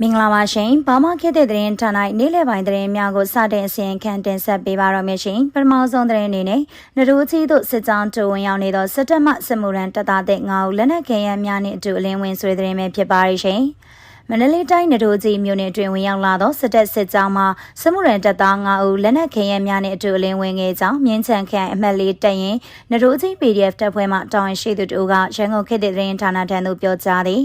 မင်္ဂလာပါရှင်။ဘာမှခေတ်တဲ့သတင်းဌာနနေ့လယ်ပိုင်းသတင်းများကိုစတင်အစီရင်ခံတင်ဆက်ပေးပါတော့မယ်ရှင်။ပထမဆုံးသတင်းအနေနဲ့နရူးကြီးတို့စစ်ကြောင်းတူဝင်ရောက်နေသောစစ်တပ်မှစစ်မှုရန်တပ်သားတဲ့ငါးဦးလက်နက်ခဲယမ်းများနှင့်အတူအလင်းဝင်ဆွေးသတင်းပဲဖြစ်ပါရရှင်။ မန္တလေးတိုင်းနတိုးကြီးမြို့နယ်တွင်ဝင်ရောက်လာသောစစ်တပ်စစ်ကြောင်းမှစမှုရန်တပ်သား9ဦးလက်နက်ခဲယမ်းများနှင့်အတူအလင်းဝင်ငယ်ကြောင်းမြင်းချန်ခရိုင်အမှတ်လေးတပ်ရင်နတိုးကြီး PDF တပ်ဖွဲ့မှတာဝန်ရှိသူတို့ကရန်ကုန်ခေတ်သစ်သတင်းဌာနထံသို့ပြောကြားသည်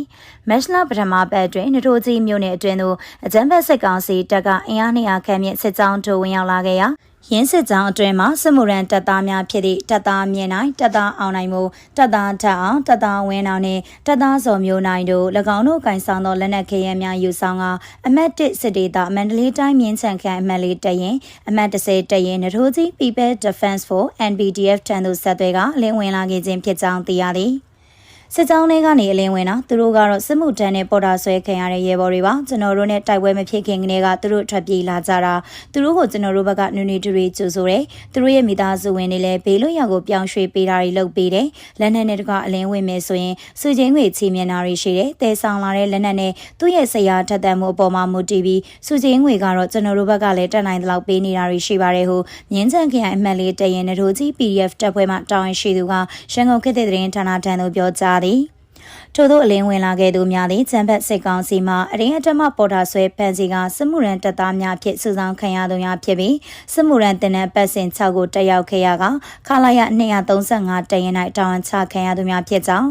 မက်ရှလာပထမပတ်တွင်နတိုးကြီးမြို့နယ်အတွင်းသို့အကြမ်းဖက်စစ်ကောင်စီတပ်ကအင်အား200ခန့်မြင့်စစ်ကြောင်းတို့ဝင်ရောက်လာခဲ့ရာ ရင်းစစ်ကြောင်းအတွင်းမှာစမှုရန်တပ်သားများဖြစ်သည့်တပ်သားမြင့်နိုင်တပ်သားအောင်နိုင်မှုတပ်သားထက်အောင်တပ်သားဝင်းအောင်နှင့်တပ်သားစော်မျိုးနိုင်တို့၎င်းတို့ကင်ဆောင်သောလက်နက်ခဲယမ်းများယူဆောင်ကအမတ်1စစ်ဒေသမန္တလေးတိုင်းမြင်းချန်ခန့်အမတ်လေးတရင်အမတ်30တရင်နထိုးကြီး People Defense for NBDF တန်သူဆက်သွဲကအလင်းဝင်လာခဲ့ခြင်းဖြစ်ကြောင်းသိရသည်။ စစ်ကြောင်းတွေကနေအလင်းဝင်တာသူတို့ကတော့စစ်မှုတန်းနဲ့ပေါ်တာဆွဲခံရတဲ့ရဲဘော်တွေပါကျွန်တော်တို့နဲ့တိုက်ပွဲမဖြစ်ခင်ကတည်းကသူတို့ထွက်ပြေးလာကြတာသူတို့ကိုကျွန်တော်တို့ဘက်ကနူနီတူတွေကြိုဆိုတယ်သူတို့ရဲ့မိသားစုဝင်တွေလည်းဘေးလွတ်ရာကိုပြောင်းရွှေ့ပေးတာတွေလုပ်ပေးတယ်လက်နက်နဲ့တကအလင်းဝင်မယ်ဆိုရင်စုချင်းတွေချီမြင်တာတွေရှိတယ်တဲဆောင်လာတဲ့လက်နက်နဲ့သူ့ရဲ့ဆရာထက်သန်မှုအပေါ်မှာမူတည်ပြီးစုချင်းတွေကတော့ကျွန်တော်တို့ဘက်ကလည်းတက်နိုင်တဲ့လောက်ပေးနေတာတွေရှိပါတယ်ဟုမြင်းချန်ခရိုင်အမှတ်လေးတရင်နထိုးကြီး PDF တပ်ဖွဲ့မှတာဝန်ရှိသူကရန်ကုန်ခေတ်သစ်သတင်းဌာနထံသို့ပြောကြားသည်ထို့သောအလင်းဝင်လာခဲ့သူများသည်ချမ်ဘတ်စစ်ကောင်စီမှအရင်အထမပေါ်တာဆွဲဖန်စီကစစ်မှုရန်တပ်သားများဖြင့်စုဆောင်ခံရသူများဖြစ်ပြီးစစ်မှုရန်တင်တဲ့ပတ်စဉ်6ကိုတက်ရောက်ခဲ့ရကခလာရ235တရင်၌တာဝန်ချခံရသူများဖြစ်ကြောင်း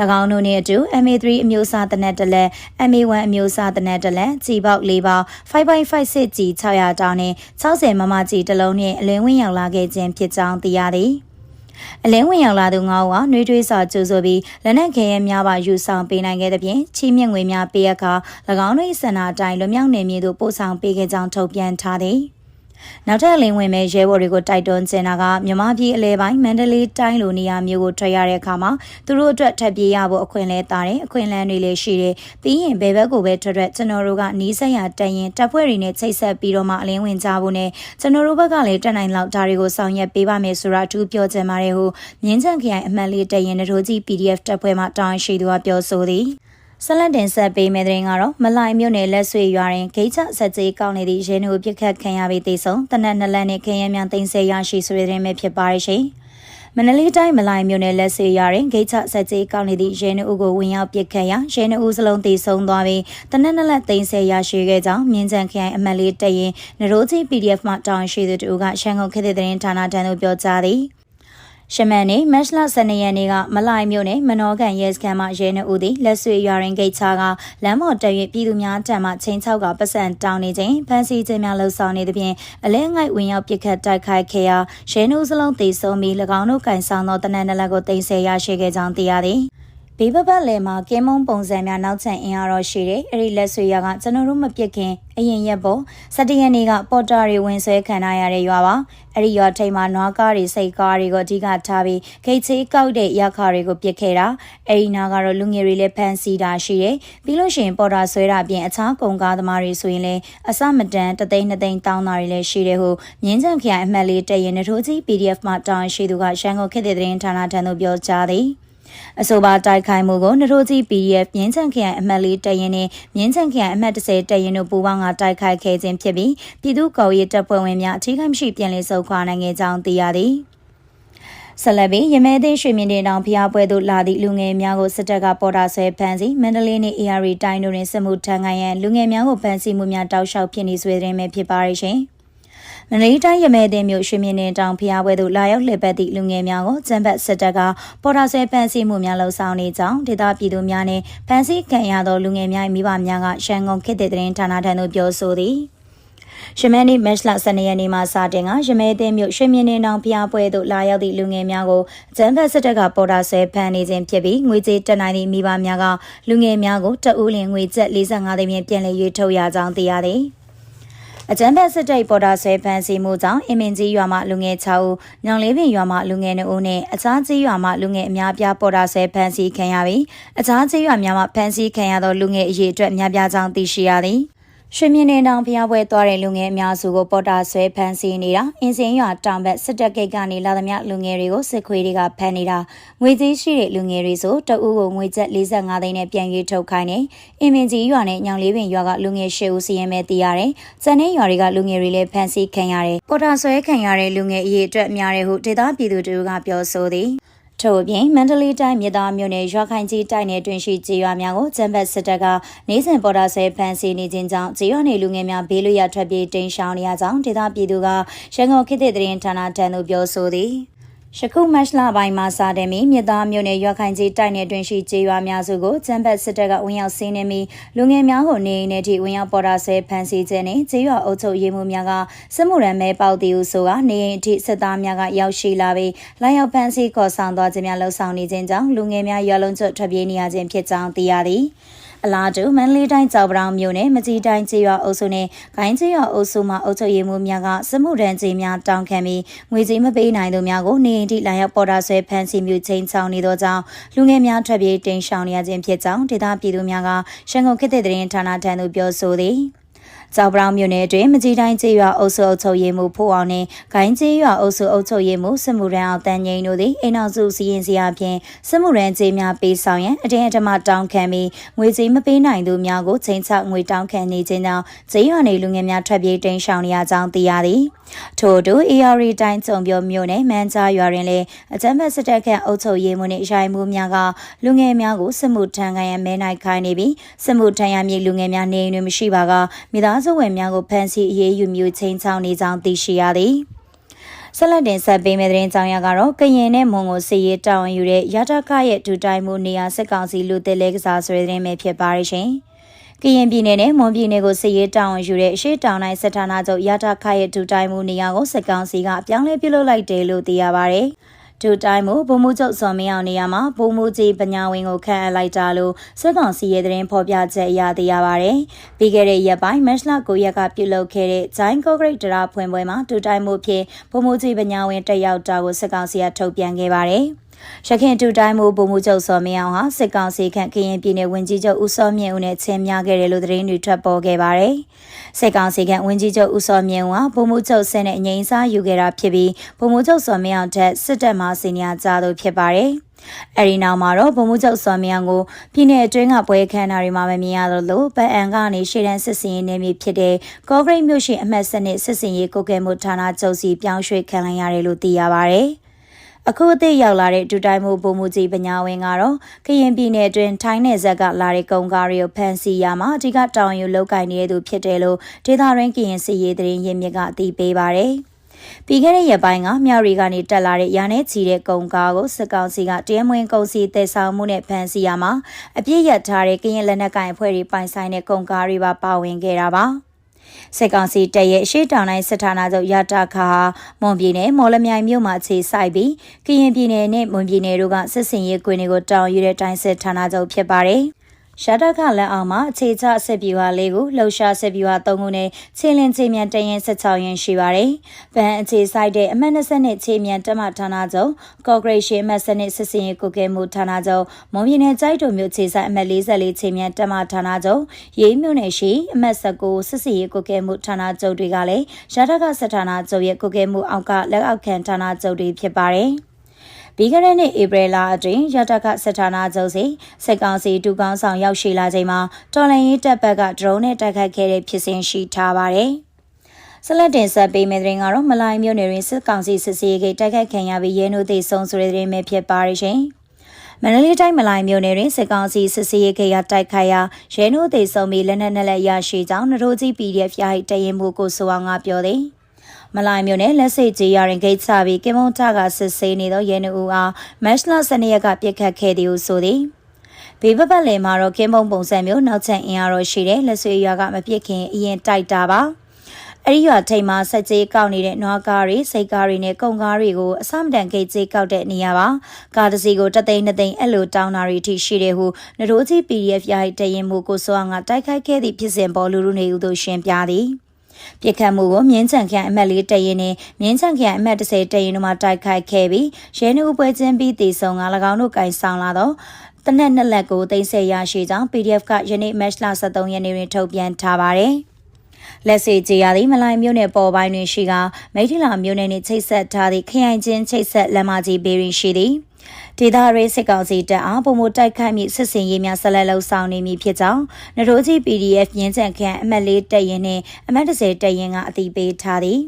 ၎င်းတို့နှင့်အတူ MA3 အမျိုးအစားတနက်တလက် MA1 အမျိုးအစားတနက်တလက်ကြီးပေါက်၄ပေါက်5.56ကြီး600တောင်းနှင့်60မမကြီးတစ်လုံးနှင့်အလင်းဝင်ရောက်လာခဲ့ခြင်းဖြစ်ကြောင်းသိရသည်။ အလင်းဝင်ရောက်လာသူငါးဦးဟာနှွေးထွေးစွာကြိုးဆိုပြီးလက်နက်ခဲယမ်းများပါယူဆောင်ပေးနိုင်ခဲ့တဲ့ပြင်ချီးမြှင့်ငွေများပေးရခါ၎င်းတို့၏စန္ဒာအတိုင်းလွမြောက်နေမည်သို့ပို့ဆောင်ပေးခဲ့ကြောင်းထုတ်ပြန်ထားသည်။ နောက်ထပ်လင်းဝင်မဲ့ရဲဘော်တွေကိုတိုက်တွန်းချင်တာကမြမပြည်အလဲပိုင်းမန္တလေးတိုင်းလိုနေရာမျိုးကိုထွက်ရတဲ့အခါမှာသူတို့အတွက်ထပ်ပြေးရဖို့အခွင့်လဲတာတယ်အခွင့်အလမ်းတွေလည်းရှိတယ်ပြီးရင်ဘယ်ဘက်ကိုပဲထွက်ထွက်ကျွန်တော်တို့ကနီးစပ်ရတန်ရင်တပ်ဖွဲ့တွေနဲ့ချိတ်ဆက်ပြီးတော့မှအလင်းဝင်ကြဖို့နဲ့ကျွန်တော်တို့ဘက်ကလည်းတက်နိုင်လောက်ဒါတွေကိုဆောင်ရွက်ပေးပါမယ်ဆိုတာအထူးပြောချင်ပါတယ်ဟုမြင်းချန်ခရိုင်အမှတ်လေးတရင်တို့ကြီး PDF တပ်ဖွဲ့မှတာဝန်ရှိသူကပြောဆိုသည် ဆက်လက်တင်ဆက်ပေးမယ့်တဲ့ရင်ကတော့မလိုက်မြို့နယ်လက်ဆွေရွာတွင်ဂိတ်ချဆက်ကြေးကောက်နေသည့်ရဲနှုတ်ပြစ်ခတ်ခံရပြီးတေဆုံးတနက်နှစ်လက်နှင့်ခရင်မြန်သိမ်းဆဲရရှိဆိုတဲ့တွင်ဖြစ်ပါရရှင်။မန္တလေးတိုင်းမလိုက်မြို့နယ်လက်ဆွေရွာတွင်ဂိတ်ချဆက်ကြေးကောက်နေသည့်ရဲနှုတ်ကိုဝင်ရောက်ပြစ်ခတ်ရာရဲနှုတ်စလုံးတေဆုံးသွားပြီးတနက်နှစ်လက်သိမ်းဆဲရရှိခဲ့ကြောင်းမြင်းချန်ခရိုင်အမတ်လေးတရင်နရိုးကြီး PDF မှတောင်းရှိသူတို့ကရှန်ကုန်ခေတ်သစ်သတင်းဌာနတန်းသို့ပြောကြားသည်။ ရှမန်နေမက်လ12ရက်နေ့ကမလိုက်မြို့နယ်မနောကန်ရဲစခန်းမှာရဲနှဦးသည်လက်ဆွေရွာရင်ဂိတ်ချကလမ်းပေါ်တက်၍ပြည်သူများတံမှချင်းချောက်ကပတ်စံတောင်းနေခြင်းဖမ်းဆီးခြင်းများလှုပ်ဆောင်နေသဖြင့်အလဲငိုက်ဝင်ရောက်ပစ်ခတ်တိုက်ခိုက်ခဲ့ရာရဲနှဦးစလုံးသေဆုံးပြီး၎င်းတို့ကင်ဆောင်သောတနက်နလက်ကိုတင်ဆက်ရရှိခဲ့ကြောင်းသိရသည် ဘေးပပတ်လယ်မှာကင်းမုံပုံစံများနောက်ချန်အင်အားတော့ရှိတယ်။အဲ့ဒီလက်ဆွေရကကျွန်တော်တို့မပြစ်ခင်အရင်ရက်ပေါ်စတရနေ့ကပေါ်တာတွေဝင်ဆွဲခံရတဲ့ရွာပါ။အဲ့ဒီရွာထိပ်မှာနွားကားတွေစိတ်ကားတွေကိုအဓိကထားပြီးဂိတ်ချေးကောက်တဲ့ရခါတွေကိုပြစ်ခဲ့တာ။အဲ့ဒီနာကတော့လူငယ်တွေလည်းဖမ်းဆီးတာရှိတယ်။ပြီးလို့ရှိရင်ပေါ်တာဆွဲတာပြင်အခြားကုန်ကားသမားတွေဆိုရင်လည်းအစမတန်တသိန်းနှစ်သိန်းတောင်းတာတွေလည်းရှိတယ်ဟုမြင်းချံခရိုင်အမှတ်လေးတရင်နထိုးကြီး PDF မှာတောင်းရှိသူကရန်ကုန်ခေတ်သစ်သတင်းဌာနထံသို့ပြောကြားသည်။ အဆိုပါတိုက်ခိုက်မှုကိုနထိုးကြီး PDF မြင်းချန်ခရိုင်အမှတ်လေးတရင်နဲ့မြင်းချန်ခရိုင်အမှတ်30တရင်တို့ပူးပေါင်းကတိုက်ခိုက်ခဲ့ခြင်းဖြစ်ပြီးပြည်သူ့ကော်ရေးတပ်ဖွဲ့ဝင်များအထူးခိုင်မရှိပြန်လည်ဆုတ်ခွာနိုင်ခဲ့ကြောင်းသိရသည်ဆလဘီရမဲသိရွှေမြင့်တင်တောင်ဖျားပွဲသို့လာသည့်လူငယ်များကိုစစ်တပ်ကပေါ်တာဆွဲဖမ်းဆီးမန္တလေးနှင့် AR တိုင်းတို့တွင်စစ်မှုထမ်းခံရန်လူငယ်များကိုဖမ်းဆီးမှုများတောက်လျှောက်ဖြစ်နေဆွေးတွင်ပဲဖြစ်ပါရရှင်။ မန္တလေးတိုင်းရမဲတင်မြို့ရွှေမြင့်နေတောင်ဖျားပွဲသို့လာရောက်လှည့်ပတ်သည့်လူငယ်များကိုကျန်းဘတ်စစ်တပ်ကပေါ်တာဆွဲဖမ်းဆီးမှုများလှုံ့ဆော်နေကြောင်းဒေသပြည်သူများနှင့်ဖမ်းဆီးခံရသောလူငယ်များမိဘများကရှန်ကုန်ခေတ်သစ်သတင်းဌာနထံသို့ပြောဆိုသည်ရမဲနေ့မက်လ12ရက်နေ့မှာစတင်ကရမဲသိမြို့ရွှေမြင့်နေတောင်ဖျားပွဲသို့လာရောက်သည့်လူငယ်များကိုကျန်းဖက်စစ်တပ်ကပေါ်တာဆွဲဖမ်းနေခြင်းဖြစ်ပြီးငွေကြေးတက်နိုင်သည့်မိဘများကလူငယ်များကိုတအူးလင်ငွေကျပ်45သိန်းဖြင့်ပြန်လည်ရွေးထုတ်ရကြောင်းသိရသည်။ အကြမ်းဖက်စစ်တပ်ပေါ်တာဆွဲဖမ်းဆီးမှုကြောင့်အင်မင်ကြီးရွာမှလူငယ်6ဦး၊ညောင်လေးပင်ရွာမှလူငယ်2ဦးနဲ့အခြားကြီးရွာမှလူငယ်အများပြားပေါ်တာဆွဲဖမ်းဆီးခံရပြီးအခြားကြီးရွာများမှဖမ်းဆီးခံရသောလူငယ်အရေအတွက်များပြားကြောင်းသိရှိရသည်။ ရွှေမြင့်နေတောင်ဖျားပွဲသွားတဲ့လူငယ်အများစုကိုပေါ်တာဆွဲဖမ်းဆီးနေတာအင်းစင်းရွာတောင်ဘက်စစ်တပ်ဂိတ်ကနေလာသမျှလူငယ်တွေကိုစစ်ခွေးတွေကဖမ်းနေတာငွေကြီးရှိတဲ့လူငယ်တွေဆိုတအူးကိုငွေကျပ်45သိန်းနဲ့ပြန်ရွေးထုတ်ခိုင်းနေအင်မင်ကြီးရွာနဲ့ညောင်လေးပင်ရွာကလူငယ်၈ဦးစီရင်မဲ့တည်ရတယ်။စံနေရွာတွေကလူငယ်တွေလည်းဖမ်းဆီးခံရတယ်။ပေါ်တာဆွဲခံရတဲ့လူငယ်အရေးအတွက်များတယ်ဟုဒေသပြည်သူတို့ကပြောဆိုသည်။ ထို့အပြင်မန္တလေးတိုင်းမြစ်သားမြို့နယ်ရွာခိုင်ကြီးတိုက်နယ်တွင်ရှိကြေးရွာများကိုကျန်းဖတ်စစ်တပ်ကနေစဉ်ပေါ်တာဆဲဖန်စီနေခြင်းကြောင့်ကြေးရွာနေလူငယ်များဘေးလွတ်ရထွက်ပြေးတိမ်းရှောင်နေရကြောင်းဒေသပြည်သူကရန်ကုန်ခေတ်သစ်သတင်းဌာနတန်သူပြောဆိုသည် ယခုမတ်လပိုင်းမှာစတင်ပြီးမြစ်သားမြို့နယ်ရွာခိုင်ကြီးတိုက်နယ်တွင်ရှိကျေးရွာများစုကိုကျန်းဖတ်စစ်တပ်ကဝင်ရောက်ဆင်းနေပြီးလူငယ်များကိုနေအိမ်ထဲထိဝင်ရောက်ပေါ်တာဆဲဖမ်းဆီးခြင်းနဲ့ကျေးရွာအုပ်ချုပ်ရေးမှူးများကစစ်မှုရန်မဲပေါတီဟုဆိုကနေအိမ်ထိစစ်သားများကရောက်ရှိလာပြီးလာရောက်ဖမ်းဆီးခေါ်ဆောင်သွားခြင်းများလှုံ့ဆော်နေခြင်းကြောင့်လူငယ်များရွာလုံးကျွတ်ထွက်ပြေးနေရခြင်းဖြစ်ကြောင်းသိရသည်။ အလားတူမန္တလေးတိုင်းကြောက်ပရောင်မြို့နယ်မကြီးတိုင်းကျေးရွာအုပ်စုနဲ့ဂိုင်းကျေးရွာအုပ်စုမှာအုပ်ချုပ်ရေးမှူးများကစမှုတန်းကြီးများတောင်းခံပြီးငွေကြေးမပေးနိုင်သူများကိုနေအိမ်ထိလာရောက်ပေါ်တာဆွဲဖမ်းဆီးမှုချိန်ချောင်းနေသောကြောင့်လူငယ်များထွက်ပြေးတိမ်းရှောင်နေရခြင်းဖြစ်ကြောင်းဒေသပြည်သူများကရန်ကုန်ခေတ်သစ်သတင်းဌာနထံသို့ပြောဆိုသည်။ ကြောက်ပရောင်မြို့နယ်အတွင်းမကြီးတိုင်းကျေးရွာအုပ်စုအုပ်ချုပ်ရေးမှူးဖို့အောင်နဲ့ဂိုင်းကျေးရွာအုပ်စုအုပ်ချုပ်ရေးမှူးစမှုရန်အောင်တန်ငိန်တို့သည်အိမ်အောင်စုစီရင်စီအပြင်စမှုရန်ကျေးများပေးဆောင်ရန်အတင်းအဓမ္မတောင်းခံပြီးငွေကြေးမပေးနိုင်သူများကိုချိန်ချငွေတောင်းခံနေခြင်းကြောင့်ကျေးရွာနေလူငယ်များထွက်ပြေးတိမ်းရှောင်နေရကြောင်းသိရသည်ထို့အတူ AR တိုင်းကြုံပြောမြို့နယ်မန်ကြားရွာတွင်လည်းအကြမ်းဖက်စစ်တပ်ကအုပ်ချုပ်ရေးမှူးနှင့်ရိုင်မှုများကလူငယ်များကိုစစ်မှုထမ်းခံရမဲနိုင်ခိုင်းနေပြီးစစ်မှုထမ်းရမည့်လူငယ်များနေတွင်မရှိပါကမိသားစုဝင်များကိုဖမ်းဆီးအရေးယူမျိုးချင်းချောင်းနေကြောင်းသိရှိရသည်ဆက်လက်တင်ဆက်ပေးမယ့်သတင်းကြောင်းရကတော့ကရင်နဲ့မွန်ကိုစီရေးတောင်းယူတဲ့ရတခရဲ့ဒူတိုင်းမှုနေရာစစ်ကောင်စီလူသစ်လဲကစားဆွဲတဲ့သတင်းပဲဖြစ်ပါရရှင်။ကရင်ပြည်နယ်နဲ့မွန်ပြည်နယ်ကိုစစ်ရေးတောင်းယူတဲ့အရှိတောင်တိုင်းစစ်ဌာနချုပ်ရတခရဲ့ဒူတိုင်းမှုနေရာကိုစစ်ကောင်စီကပြောင်းလဲပြုလုပ်လိုက်တယ်လို့သိရပါဗျ။ ဒုတိုင်းမှုဗိုလ်မှူးချုပ်စော်မင်းအောင်နေရာမှာဗိုလ်မှူးကြီးပညာဝင်းကိုခန့်အပ်လိုက်တာလို့စစ်ကောင်စီရဲ့သတင်းဖော်ပြချက်အရသိရပါဗျ။ပြီးခဲ့တဲ့ရက်ပိုင်းမတ်လ9ရက်ကပြုလုပ်ခဲ့တဲ့ဂျိုင်းကော့ဂရိတ်ဒရာဖွင့်ပွဲမှာဒုတိုင်းမှုဖြစ်ဗိုလ်မှူးကြီးပညာဝင်းတက်ရောက်တာကိုစစ်ကောင်စီကထုတ်ပြန်ခဲ့ပါတယ်။ ရခင်တူတိုင်းမှုပုံမှုချုပ်စော်မင်းအောင်ဟာစစ်ကောင်စီခန့်ကရင်ပြည်နယ်ဝန်ကြီးချုပ်ဦးစောမြင့်ဦးနဲ့ချင်းများခဲ့တယ်လို့သတင်းတွေထွက်ပေါ်ခဲ့ပါတယ်။စစ်ကောင်စီခန့်ဝန်ကြီးချုပ်ဦးစောမြင့်ဦးဟာပုံမှုချုပ်ဆင်းနဲ့အငိမ့်စားယူခဲ့တာဖြစ်ပြီးပုံမှုချုပ်စော်မင်းအောင်တက်စစ်တပ်မှစီနီယာကြားသူဖြစ်ပါတယ်။အဲဒီနောက်မှာတော့ဗမှုချုပ်စော်မြောင်ကိုပြည်내အတွင်းကပွဲခန်းနာတွေမှာမမြင်ရတော့လို့ဗန်အန်ကနေရှေ့တန်းစစ်စင်ရေးနေပြီဖြစ်တဲ့ကော့ဂရိတ်မြို့ရှိအမှတ်စနစ်စစ်စင်ရေးကိုကဲမှုဌာနချုပ်စီပြောင်းရွှေ့ခံလိုက်ရတယ်လို့သိရပါဗျ။ အခုအသစ်ရောက်လာတဲ့ဒူတိုင်းမှုပုံမှုကြီးပညာဝင်ကတော့ကရင်ပြည်နယ်အတွင်းထိုင်းနယ်ဇက်ကလာတဲ့ကုံကားတွေကိုဖမ်းဆီးရမှာအဓိကတောင်ယူလောက်ကင်နေတဲ့သူဖြစ်တယ်လို့ဒေသရင်းကရင်စီရေးသတင်းရင်းမြစ်ကအသိပေးပါတယ်။ပြီးခဲ့တဲ့ရက်ပိုင်းကမြောက်ရီကနေတက်လာတဲ့ရာနဲ့ချီတဲ့ကုံကားကိုစစ်ကောင်စီကတရမွင်ကုံစီတည်ဆောင်မှုနဲ့ဖမ်းဆီးရမှာအပြစ်ရထားတဲ့ကရင်လက်နက်ကင်အဖွဲ့တွေပိုင်ဆိုင်တဲ့ကုံကားတွေပါပါဝင်ခဲ့တာပါ။ စစ်ကောင်စီတပ်ရဲ့အရှိတောင်တိုင်းစစ်ဌာနချုပ်ရတာခါမွန်ပြည်နယ်မော်လမြိုင်မြို့မှာခြေဆိုင်ပြီးကရင်ပြည်နယ်နဲ့မွန်ပြည်နယ်တို့ကစစ်စင်ရေးကွင်းတွေကိုတောင်ယူတဲ့တိုင်းစစ်ဌာနချုပ်ဖြစ်ပါတယ်။ ရတခလက်အောင်မှာအခြေချစစ်ပြူဟာလေးကိုလှုပ်ရှားစစ်ပြူဟာ၃ခုနဲ့ချင်းလင်းချင်းမြန်တရင်16ရင်ရှိပါတယ်။ဗန်အခြေဆိုင်တဲ့အမှတ်20နဲ့ချင်းမြန်တက်မဌာနချုပ်ကော်ပိုရေးရှင်းအမှတ်စနစ်စစ်စင်ရေးကုကဲမှုဌာနချုပ်မွန်ပြည်နယ်ကြိုက်တုံမြို့ခြေဆိုင်အမှတ်44ချင်းမြန်တက်မဌာနချုပ်ရေးမြို့နယ်ရှိအမှတ်19စစ်စင်ရေးကုကဲမှုဌာနချုပ်တွေကလည်းရတခစစ်ဌာနချုပ်ရဲ့ကုကဲမှုအောက်ကလက်အောက်ခံဌာနချုပ်တွေဖြစ်ပါတယ်။ ပြီးခဲ့တဲ့နှစ်ဧပြီလအတွင်းရတကစစ်ဌာနချုပ်စီစစ်ကောင်စီတူကောင်းဆောင်ရောက်ရှိလာချိန်မှာတော်လန်ရေးတပ်ဘက်ကဒရုန်းနဲ့တိုက်ခတ်ခဲ့တဲ့ဖြစ်စဉ်ရှိထားပါတယ်။ဆလက်တင်ဆက်ပေးမယ့်တဲ့ရင်ကတော့မလိုင်းမြို့နယ်တွင်စစ်ကောင်စီစစ်စေးကိတိုက်ခတ်ခံရပြီးရဲနိုးသိဆုံးဆိုတဲ့တဲ့ရင်ပဲဖြစ်ပါရရှင်။မန္တလေးတိုင်းမလိုင်းမြို့နယ်တွင်စစ်ကောင်စီစစ်စေးခေရတိုက်ခိုက်ရာရဲနိုးသိဆုံးပြီးလက်နက်နဲ့လက်ရရှိကြောင်းနရိုးကြီး PDF ရာဟိတရင်မှုကိုဆိုအောင်ငါပြောသည်။ မလိုင်မြို့နယ်လက်စိတ်ကြီးရရင်ဂိတ်ချပြီးကင်မွန်တာကစစ်ဆေးနေသောရဲနှူအားမက်လစနေရကပြစ်ခတ်ခဲ့သည်ဟုဆိုသည်ဘေးဘက်လယ်မှာတော့ကင်းမုံပုံစံမျိုးနောက်ချက်အင်အားတော့ရှိတယ်လက်ဆွေရွာကမပြစ်ခင်အရင်တိုက်တာပါအဲ့ဒီရွာထိန်မှာစက်ကြီးကောက်နေတဲ့နွားကားတွေစိတ်ကားတွေနဲ့ကုံကားတွေကိုအစမတန်ဂိတ်ကြီးကောက်တဲ့နေရာပါကားတစ်စီးကိုတသိန်းနှစ်သိန်းအဲ့လိုတောင်းတာတွေထိရှိတယ်ဟုနရိုးကြီး PDF ရိုက်တရင်မှုကိုစောကတိုက်ခိုက်ခဲ့သည့်ဖြစ်စဉ်ပေါ်လူလူနေဦးသို့ရှင်းပြသည် ပြစ်ခတ်မှုကိုမြင်းချန်ခရိုင်အမှတ်လေးတရင်နဲ့မြင်းချန်ခရိုင်အမှတ်30တရင်တို့မှတိုက်ခိုက်ခဲ့ပြီးရဲနှုတ်ပွဲချင်းပြီးတည်ဆုံက၎င်းတို့ကင်ဆောင်လာတော့တနက်နှစ်လက်ကိုသိမ်းဆည်းရရှိကြောင်း PDF ကယနေ့ match လ23ရက်နေ့တွင်ထုတ်ပြန်ထားပါတယ်။လက်စေကြေရသည့်မလိုင်မြို့နယ်ပေါ်ပိုင်းတွင်ရှိကမိထီလာမြို့နယ်နှင့်ချိတ်ဆက်ထားသည့်ခရိုင်ချင်းချိတ်ဆက်လမ်းမကြီးဘေးတွင်ရှိသည် ဒေသရေးစစ်ကောင်စီတပ်အားပုံမတိုက်ခိုက်မိစစ်စင်ရေးများဆက်လက်လှုပ်ဆောင်နေမည်ဖြစ်ကြောင်းနရိုးကြီး PDF ရင်းချန်ခန့်အမှတ်လေးတပ်ရင်နှင့်အမှတ်30တပ်ရင်ကအသိပေးထားသည်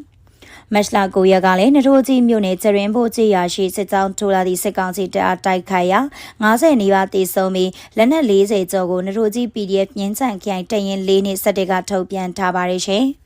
မက်လာကိုရက်ကလည်းနထိုးကြီးမြို့နယ်ကျရင်ဖို့ကြီးရာရှိစစ်ကြောင်းထိုးလာသည့်စစ်ကောင်စီတပ်အားတိုက်ခိုက်ရာ90နီးပါးတေဆုံးပြီးလက်နက်40ကျော်ကိုနထိုးကြီး PDF ညင်းချန်ခိုင်တရင်၄နှစ်စက်တကထုတ်ပြန်ထားပါတယ်ရှင်။